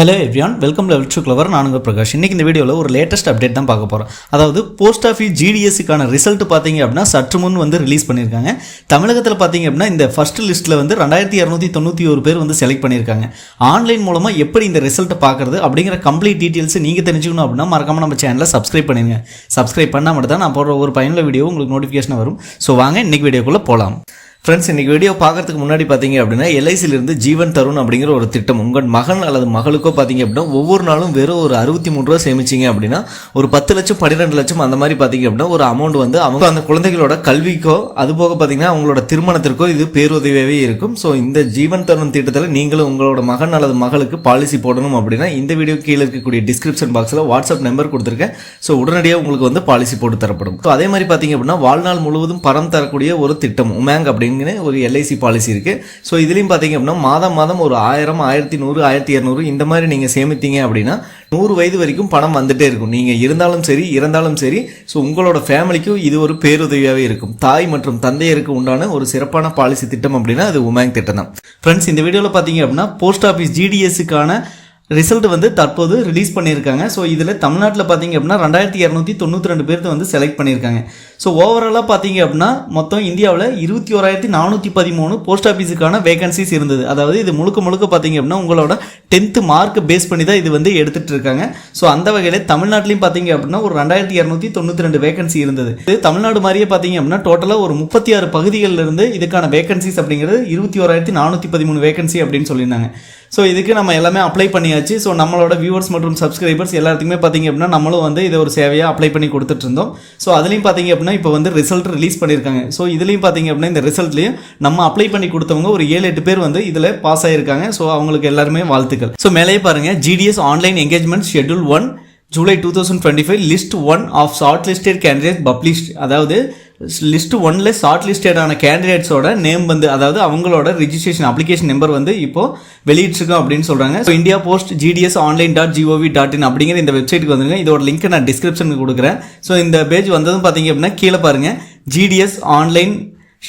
Hello everyone welcome level two clever நானுங்க பிரகாஷ். இன்னைக்கு இந்த வீடியோவில் ஒரு லேட்டஸ்ட் அப்டேட் தான் பார்க்க போகிறோம் அதாவது போஸ்ட் ஆஃபீஸ் ஜிடிஎஸ்சிக்கான ரிசல்ட் பார்த்தீங்க அப்படின்னா சற்று முன் வந்து ரிலீஸ் பண்ணியிருக்காங்க. தமிழகத்தில் பார்த்தீங்க அப்படின்னா இந்த ஃபர்ஸ்ட் லிஸ்ட்டில் வந்து ரெண்டாயிரத்தி இரநூத்தி தொண்ணூற்றி ஒரு பேர் வந்து செலக்ட் பண்ணியிருக்காங்க. ஆன்லைன் மூலமாக எப்படி இந்த ரிசல்ட்டை பார்க்குறது அப்படிங்கிற கம்ப்ளீட் டீட்டெயில்ஸ் நீங்கள் தெரிஞ்சுக்கணும் அப்படின்னா மறக்காம நம்ம சேனலை சப்ஸ்கிரைப் பண்ணிடுங்க சப்ஸ்கிரைப் பண்ணால் மட்டும் தான் நான் போடுற ஒரு பயனுள்ள வீடியோ உங்களுக்கு நோட்டிஃபிகேஷன் வரும். ஸோ வாங்க இன்னைக்கு வீடியோக்குள்ளே போகலாம் ஃப்ரெண்ட்ஸ் இன்னைக்கு வீடியோ பார்க்கறதுக்கு முன்னாடி பார்த்தீங்க அப்படின்னா LIC இருந்து ஜீவன் தருண் அப்படிங்கிற ஒரு திட்டம். உங்கள் மகன் அல்லது மகளுக்கோ பார்த்தீங்க அப்படின்னா ஒவ்வொரு நாளும் வெறும் ஒரு அறுபத்தி மூணு ரூபா சேமிச்சிங்க அப்படின்னா ஒரு பத்து லட்சம் பன்னிரெண்டு லட்சம் அந்த மாதிரி பார்த்தீங்க அப்படின்னா ஒரு அமௌண்ட் வந்து அவங்க அந்த குழந்தைகளோட கல்விக்கோ அது போக பார்த்தீங்கன்னா அவங்களோட திருமணத்திற்கோ இது பேருதவியாகவே இருக்கும். ஸோ இந்த ஜீவன் தருண் திட்டத்தில் நீங்களும் உங்களோட மகன் அல்லது மகளுக்கு பாலிசி போடணும் அப்படின்னா இந்த வீடியோ கீழே இருக்கக்கூடிய டிஸ்கிரிப்ஷன் பாக்ஸில் வாட்ஸ்அப் நம்பர் கொடுத்துருக்கேன். ஸோ உடனடியாக உங்களுக்கு வந்து பாலிசி போட்டு தரப்படும். ஸோ அதே மாதிரி பார்த்தீங்க அப்படின்னா வாழ்நாள் முழுவதும் பரம் தரக்கூடிய ஒரு திட்டம் உமேங் அப்படிங்கிற ஒரு எல்ஐசி பாலிசி இருக்குது ஸோ இதுலேயும் பார்த்தீங்க அப்படின்னா மாதம் மாதம் ஒரு ஆயிரம் ஆயிரத்தி நூறு ஆயிரத்தி இரநூறு இந்த மாதிரி நீங்கள் சேமித்தீங்க அப்படின்னா நூறு வயது வரைக்கும் பணம் வந்துட்டே இருக்கும். நீங்கள் இருந்தாலும் சரி இறந்தாலும் சரி ஸோ உங்களோட ஃபேமிலிக்கும் இது ஒரு பேருதவியாகவே இருக்கும். தாய் மற்றும் தந்தையருக்கு உண்டான ஒரு சிறப்பான பாலிசி திட்டம் அப்படின்னா அது உமேங் திட்டம் தான். ஃப்ரெண்ட்ஸ் இந்த வீடியோவில் பார்த்தீங்க அப்படின்னா போஸ்ட் ஆஃபீஸ் ஜிடிஎஸ்க்கான ரிசல்ட் வந்து தற்போது ரிலீஸ் பண்ணியிருக்காங்க. ஸோ இதில் தமிழ்நாட்டில் பார்த்தீங்க அப்படின்னா ரெண்டாயிரத்தி இரநூத்தி தொண்ணூற்றி ரெண்டு பேர்த்து வந்து செலக்ட் பண்ணியிருக்காங்க. ஸோ ஓவராலாக பார்த்தீங்க அப்படின்னா மொத்தம் இந்தியாவில் இருபத்தி ஓராயிரத்தி நானூற்றி பதிமூணு போஸ்ட் ஆஃபீஸுக்கான வேகன்சிஸ் இருந்தது. அதாவது இது முழுக்க முழுக்க பார்த்தீங்க அப்படின்னா உங்களோட டென்த்து மார்க் பேஸ் பண்ணி தான் இது வந்து எடுத்துகிட்டு இருக்காங்க. ஸோ அந்த வகையில் தமிழ்நாட்டிலையும் பார்த்தீங்க அப்படின்னா ஒரு ரெண்டாயிரத்தி இரநூத்தி தொண்ணூற்றி ரெண்டு வேகன்சி இருந்தது. இது தமிழ்நாடு மாதிரியே பார்த்தீங்க அப்படின்னா டோட்டலாக ஒரு முப்பத்தி ஆறு பகுதிகளில் இருந்து இதுக்கான வேகன்சிஸ் அப்படிங்கிறது இருபத்தி ஓராயிரத்தி நானூற்றி பதிமூணு வேகன்சி அப்படின்னு சொல்லியிருந்தாங்க. ஸோ இதுக்கு நம்ம எல்லாமே அப்ளை பண்ணியாச்சு. ஸோ நம்மளோட வியூவர்ஸ் மற்றும் சப்ஸ்கிரைபர்ஸ் எல்லாத்துக்குமே பார்த்தீங்க அப்படின்னா நம்மளும் வந்து இதை ஒரு சேவையாக அப்ளை பண்ணி கொடுத்துட்டு இருந்தோம். ஸோ அதுலேயும் பார்த்தீங்க அப்படின்னா இப்போ வந்து ரிசல்ட் ரிலீஸ் பண்ணியிருக்காங்க. ஸோ இதுலேயும் பார்த்தீங்க அப்படின்னா இந்த ரிசல்ட்லையும் நம்ம அப்ளை பண்ணி கொடுத்தவங்க ஒரு ஏழு எட்டு பேர் வந்து இதில் பாஸ் ஆகியிருக்காங்க ஸோ அவங்களுக்கு எல்லாருமே வாழ்த்துக்கள். ஸோ மேலேயே பாருங்கள் GDS online engagement schedule one July two thousand twenty five list one of short listed candidate published அதாவது லிஸ்ட் ஒன்ல ஷார்ட் லிஸ்டடான கேண்டிடேட்ஸோட நேம் வந்து அதாவது அவங்களோட ரிஜிஸ்ட்ரேஷன் அப்ளிகேஷன் நம்பர் வந்து இப்போ வெளியிட்டிருக்கோம் அப்படின்னு சொல்றாங்க. So India post GDS online dot gov dot in அப்படிங்கிற இந்த வெப்சைட்டுக்கு வந்துருங்க. இதோட லிங்க் நான் டிஸ்கிரிப்ஷனுக்கு கொடுக்குறேன். ஸோ இந்த பேஜ் வந்ததும் பார்த்தீங்க அப்படின்னா கீழே பாருங்க. GDS online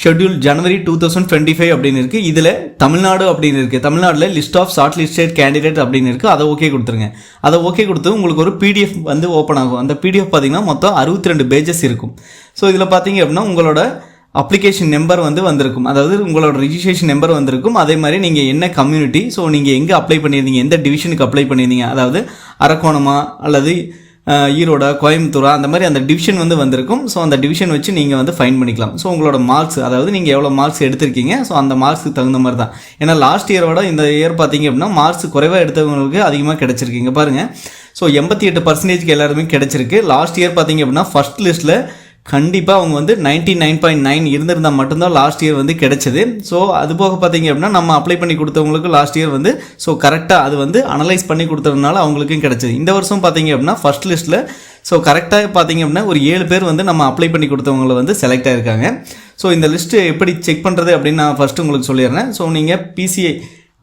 schedule January two thousand twenty five அப்படின்னு இருக்கு. இதில் தமிழ்நாடு அப்படின்னு இருக்கு. தமிழ்நாட்டில் list of short listed candidate அப்படின்னு இருக்கு. அதை ஓகே கொடுத்துருங்க. அதை ஓகே கொடுத்து உங்களுக்கு ஒரு பிடிஎஃப் வந்து ஓப்பன் ஆகும். அந்த பிடிஎஃப் பார்த்தீங்கன்னா மொத்தம் அறுபத்தி ரெண்டு பேஜஸ் இருக்கும். ஸோ இதில் பார்த்தீங்க அப்படின்னா உங்களோட அப்ளிகேஷன் நம்பர் வந்து வந்திருக்கும். அதாவது உங்களோட ரிஜிஸ்ட்ரேஷன் நம்பர் வந்திருக்கும். அதே மாதிரி நீங்கள் என்ன கம்யூனிட்டி ஸோ நீங்கள் எங்கே அப்ளை பண்ணியிருந்தீங்க எந்த டிவிஷனுக்கு அப்ளை பண்ணியிருந்தீங்க. அதாவது அரக்கோணமா அல்லது ஈரோட கோயம்புத்தூரா அந்த மாதிரி அந்த டிவிஷன் வந்து வந்திருக்கும். ஸோ அந்த டிவிஷன் வச்சு நீங்கள் வந்து ஃபைன் பண்ணிக்கலாம். ஸோ உங்களோட மார்க்ஸ் அதாவது நீங்கள் எவ்வளோ மார்க்ஸ் எடுத்திருக்கீங்க ஸோ அந்த மார்க்ஸுக்கு தகுந்த மாதிரி தான். ஏன்னா லாஸ்ட் இயரோட இந்த இயர் பார்த்தீங்க அப்படின்னா மார்க்ஸ் குறைவாக எடுத்தவங்களுக்கு அதிகமாக கிடச்சிருக்கீங்க பாருங்கள் ஸோ எண்பத்தி எட்டு பர்சன்டேஜ்க்கு எல்லாருமே கிடச்சிருக்கு. லாஸ்ட் இயர் பார்த்தீங்க அப்படின்னா ஃபர்ஸ்ட் லிஸ்ட்டில் கண்டிப்பாக அவங்க வந்து நைன்டி நைன் பாயிண்ட் நைன் இருந்திருந்தால் மட்டும்தான் லாஸ்ட் இயர் வந்து கிடைச்சது. ஸோ அது போக பார்த்தீங்க அப்படின்னா நம்ம அப்ளை பண்ணி கொடுத்தவங்களுக்கு லாஸ்ட் இயர் வந்து ஸோ கரெக்டாக அது வந்து அனலைஸ் பண்ணி கொடுத்ததுனால அவங்களுக்கும் கிடைச்சது. இந்த வருஷம் பார்த்தீங்க அப்படின்னா ஃபர்ஸ்ட் லிஸ்ட்டில் ஸோ கரெக்டாக பார்த்தீங்க அப்படின்னா ஒரு ஏழு பேர் வந்து நம்ம அப்ளை பண்ணி கொடுத்தவங்கள வந்து செலக்ட் ஆகிருக்காங்க ஸோ இந்த லிஸ்ட்டு எப்படி செக் பண்ணுறது அப்படின்னு நான் ஃபஸ்ட்டு உங்களுக்கு சொல்லிடுறேன். ஸோ நீங்கள் பிசிஐ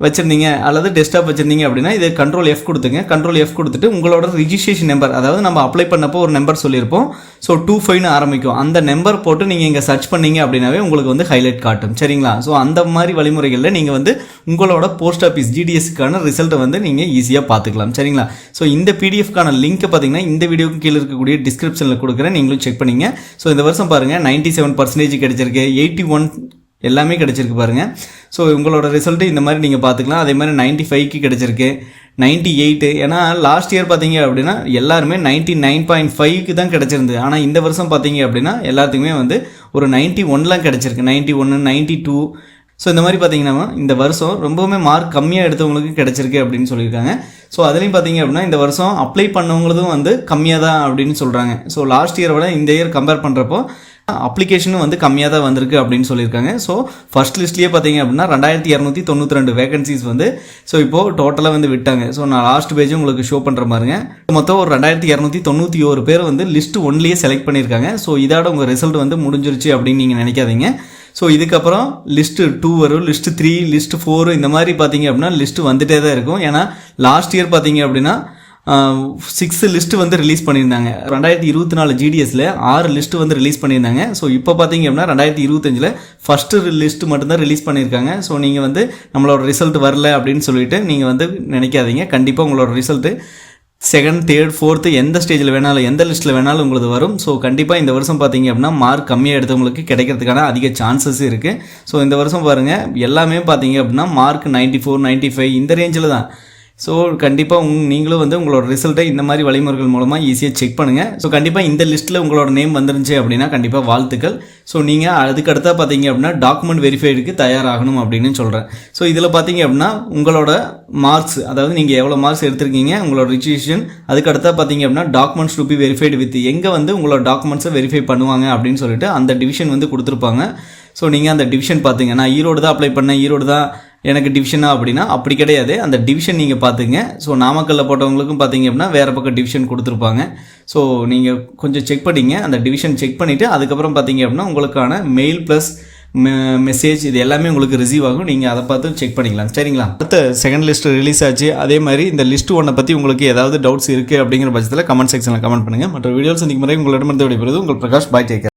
வச்சிருந்தீங்க அல்லது டெஸ்க்டாப் வச்சிருந்தீங்க அப்படின்னா இது கண்ட்ரோல் எஃப் கொடுத்துங்க. கண்ட்ரோல் எஃப் கொடுத்துட்டு உங்களோட ரிஜிஸ்ட்ரேஷன் நம்பர் அதாவது நம்ம அப்ளை பண்ணப்போ ஒரு நம்பர் சொல்லியிருப்போம். ஸோ டூ ஃபைவ்னு ஆரம்பிக்கும். அந்த நம்பர் போட்டு நீங்கள் இங்கே சர்ச் பண்ணீங்க அப்படின்னாவே உங்களுக்கு வந்து ஹைலைட் காட்டும். சரிங்களா? ஸோ அந்த மாதிரி வழிமுறைகளில் நீங்கள் வந்து உங்களோட போஸ்ட் ஆஃபீஸ் ஜிடிஎஸ்க்கான ரிசல்ட்டை வந்து நீங்கள் ஈஸியாக பார்த்துக்கலாம். சரிங்களா? ஸோ இந்த பிடிஎஃப்கான லிங்க்கை பார்த்தீங்கன்னா இந்த வீடியோக்கு கீழே இருக்கக்கூடிய டிஸ்கிரிப்ஷனில் கொடுக்குறேன். நீங்களும் செக் பண்ணிங்க. ஸோ இந்த வருஷம் பாருங்கள் நைன்ட்டி செவன் பர்சன்டேஜ் கிடைச்சிருக்கு. எயிட்டி ஒன் எல்லாமே கிடச்சிருக்கு பாருங்கள் ஸோ உங்களோட ரிசல்ட்டு இந்த மாதிரி நீங்கள் பார்த்துக்கலாம். அதே மாதிரி நைன்ட்டி ஃபைவ்க்கு கிடச்சிருக்கு. நைன்ட்டி எயிட்டு ஏன்னா லாஸ்ட் இயர் பார்த்தீங்க அப்படின்னா எல்லாருமே நைன்ட்டி நைன் பாயிண்ட் ஃபைவ்க்கு தான் கிடச்சிருந்து ஆனால் இந்த வருஷம் பார்த்தீங்க அப்படின்னா எல்லாத்துக்குமே வந்து ஒரு நைன்ட்டி ஒன்லாம் கிடச்சிருக்கு. நைன்ட்டி ஒன்று நைன்ட்டி டூ ஸோ இந்த மாதிரி பார்த்தீங்கன்னா இந்த வருஷம் ரொம்பவுமே மார்க் கம்மியாக எடுத்தவங்களுக்கு கிடச்சிருக்கு அப்படின்னு சொல்லியிருக்காங்க. ஸோ அதுலேயும் பார்த்தீங்க அப்படின்னா இந்த வருஷம் அப்ளை பண்ணவங்களதும் வந்து கம்மியாக தான் அப்படின்னு சொல்கிறாங்க ஸோ லாஸ்ட் இயரை விட இந்த இயர் கம்பேர் பண்ணுறப்போ அப்ளிகேஷனும் வந்து கம்மியாக தான் வந்திருக்கு அப்படின்னு சொல்லியிருக்காங்க. ஸோ ஃபர்ஸ்ட் லிஸ்ட்லேயே பார்த்தீங்க அப்படின்னா ரெண்டாயிரத்தி இரநூத்தி தொண்ணூற்றி ரெண்டு வேகன்சிஸ் வந்து ஸோ இப்போது டோட்டலாக வந்து விட்டாங்க. ஸோ நான் லாஸ்ட் பேஜ் உங்களுக்கு ஷோ பண்ணுற மாதிரிங்க மொத்தம் ஒரு ரெண்டாயிரத்தி இரநூத்தி தொண்ணூற்றி ஒரு பேர் வந்து லிஸ்ட் ஒன்லேயே செலக்ட் பண்ணியிருக்காங்க. ஸோ இதோட உங்கள் ரிசல்ட் வந்து முடிஞ்சிருச்சு அப்படின்னு நீங்கள் நினைக்காதீங்க. ஸோ இதுக்கப்புறம் லிஸ்ட்டு டூ வரும் லிஸ்ட்டு த்ரீ லிஸ்ட்டு ஃபோர் இந்த மாதிரி பார்த்தீங்க அப்படின்னா லிஸ்ட்டு வந்துட்டே தான் இருக்கும். ஏன்னா லாஸ்ட் இயர் பார்த்தீங்க அப்படின்னா சிக்ஸ் லிஸ்ட்டு வந்து ரிலீஸ் பண்ணியிருந்தாங்க. ரெண்டாயிரத்தி இருபத்தி நாலு ஜிடிஎஸில் ஆறு லிஸ்ட்டு வந்து ரிலீஸ் பண்ணியிருந்தாங்க. ஸோ இப்போ பார்த்தீங்க அப்படின்னா ரெண்டாயிரத்தி இருபத்தஞ்சில் ஃபஸ்ட்டு லிஸ்ட் மட்டும்தான் ரிலீஸ் பண்ணியிருக்காங்க. ஸோ நீங்கள் வந்து நம்மளோட ரிசல்ட் வரல அப்படின்னு சொல்லிட்டு நீங்கள் வந்து நினைக்காதீங்க. கண்டிப்பாக உங்களோட ரிசல்ட்டு செகண்ட் தேர்ட் ஃபோர்த்து எந்த ஸ்டேஜில் வேணாலும் எந்த லிஸ்ட்டில் வேணாலும் உங்களுக்கு வரும். ஸோ கண்டிப்பாக இந்த வருஷம் பார்த்தீங்க அப்படின்னா மார்க் கம்மியாக எடுத்தவங்களுக்கு கிடைக்கிறதுக்கான அதிக சான்சஸ் இருக்குது ஸோ இந்த வருஷம் பாருங்கள் எல்லாமே பார்த்தீங்க அப்படின்னா mark ninety four ninety five இந்த ரேஞ்சில் தான். ஸோ கண்டிப்பாக உங் நீங்களும் வந்து உங்களோட ரிசல்ட்டை இந்த மாதிரி வழிமுறைகள் மூலமாக ஈஸியாக செக் பண்ணுங்கள் ஸோ கண்டிப்பாக இந்த லிஸ்ட்டில் உங்களோட நேம் வந்துருந்துச்சு அப்படின்னா கண்டிப்பாக வாழ்த்துக்கள். ஸோ நீங்கள் அதுக்கடுத்தா பார்த்தீங்க அப்படின்னா டாக்குமெண்ட் வெரிஃபைடுக்கு தயாராகணும் அப்படின்னு சொல்கிறேன் ஸோ இதில் பார்த்தீங்க அப்படின்னா உங்களோட மார்க்ஸ் அதாவது நீங்கள் எவ்வளோ மார்க்ஸ் எடுத்திருக்கீங்க உங்களோட ரிஜிஸ்ட்ரேஷன் அதுக்கடுத்தா பார்த்தீங்க அப்படின்னா documents to be verified with எங்கே வந்து உங்களோட டாக்குமெண்ட்ஸை வெரிஃபை பண்ணுவாங்க அப்படின்னு சொல்லிட்டு அந்த டிவிஷன் வந்து கொடுத்துருப்பாங்க. ஸோ நீங்கள் அந்த டிவிஷன் பார்த்தீங்க நான் ஈரோடு தான் அப்ளை பண்ணேன் ஈரோடு தான் எனக்கு டிவிஷனா அப்படின்னா அப்படி கிடையாது. அந்த டிவிஷன் நீங்கள் பார்த்துங்க. ஸோ நாமக்கல்லில் போட்டவங்களுக்கும் பார்த்தீங்க அப்படின்னா வேறு பக்கம் டிவிஷன் கொடுத்துருப்பாங்க. ஸோ நீங்கள் கொஞ்சம் செக் பண்ணிங்க. அந்த டிவிஷன் செக் பண்ணிவிட்டு அதுக்கப்புறம் பார்த்தீங்க அப்படின்னா உங்களுக்கான மெயில் ப்ளஸ் மெசேஜ் இது எல்லாமே உங்களுக்கு ரிசீவ் ஆகும். நீங்கள் அதை பார்த்து செக் பண்ணிக்கலாம். சரிங்களா? அடுத்த செகண்ட் லிஸ்ட் ரிலீஸ் ஆச்சு. அதே மாதிரி இந்த லிஸ்ட் ஒன்றை பற்றி உங்களுக்கு ஏதாவது டவுட்ஸ் இருக்குது அப்படிங்கிற பட்சத்தில் கமெண்ட் செக்ஷனில் கமெண்ட் பண்ணுங்கள் மற்ற வீடியோஸ் இன்றைக்கு முறை உங்களிடமிருந்து விடைபெறுவது உங்கள் பிரகாஷ் பாய் டேக்கர்